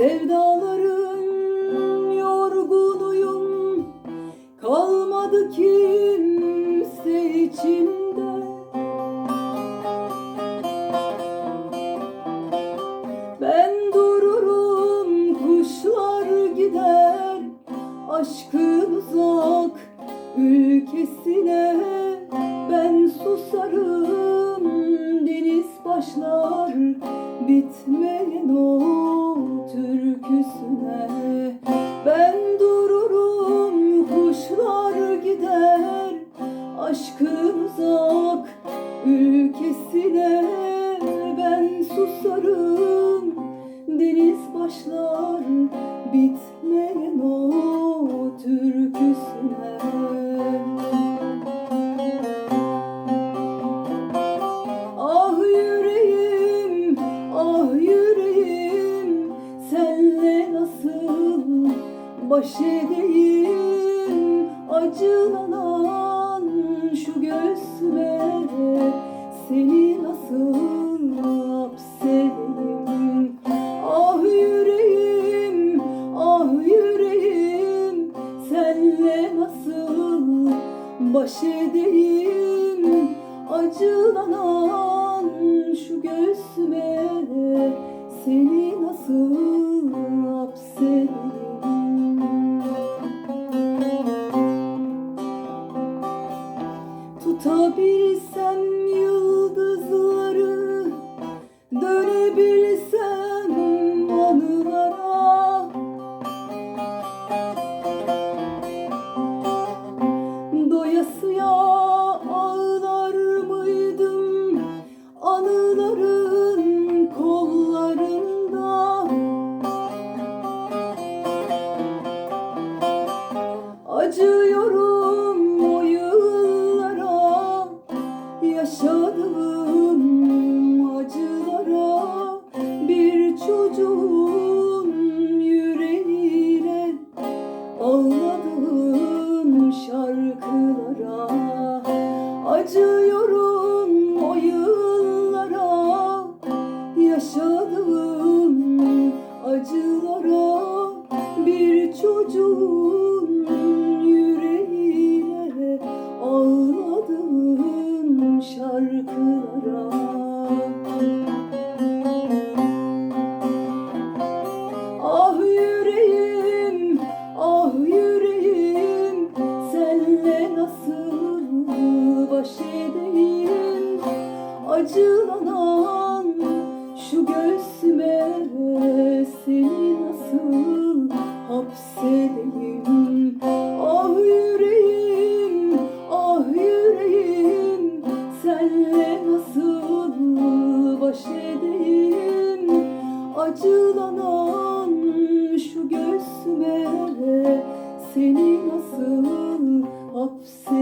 Sevdaların yorgunuyum. Kalmadı kimse içimde. Ben dururum kuşlar gider. Aşkın uzak ülkesine. Ben susarım deniz başlar Bitmeyen o türküsüne Ben dururum kuşlar gider. Aşkın uzak ülkesine. Ben susarım deniz başlar Bitmeyen baş edeyim Acılanan şu göğsüme Seni nasıl hapsedeyim Ah yüreğim, ah yüreğim Senle nasıl baş edeyim? Acılanan şu göğsüme çocuğun yüreğiyle Ağladığım şarkılara. Ah yüreğim, ah yüreğim Senle nasıl baş edeyim? Acılanan şu göğsüme acılanan şu göğsüme seni nasıl hapse